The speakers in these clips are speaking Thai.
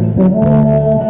ยสุ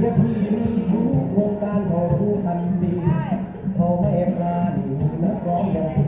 และพี่มีชู้วงการขอผู้ทันตีเขาไม่ปลาดีนักร้องอย่าง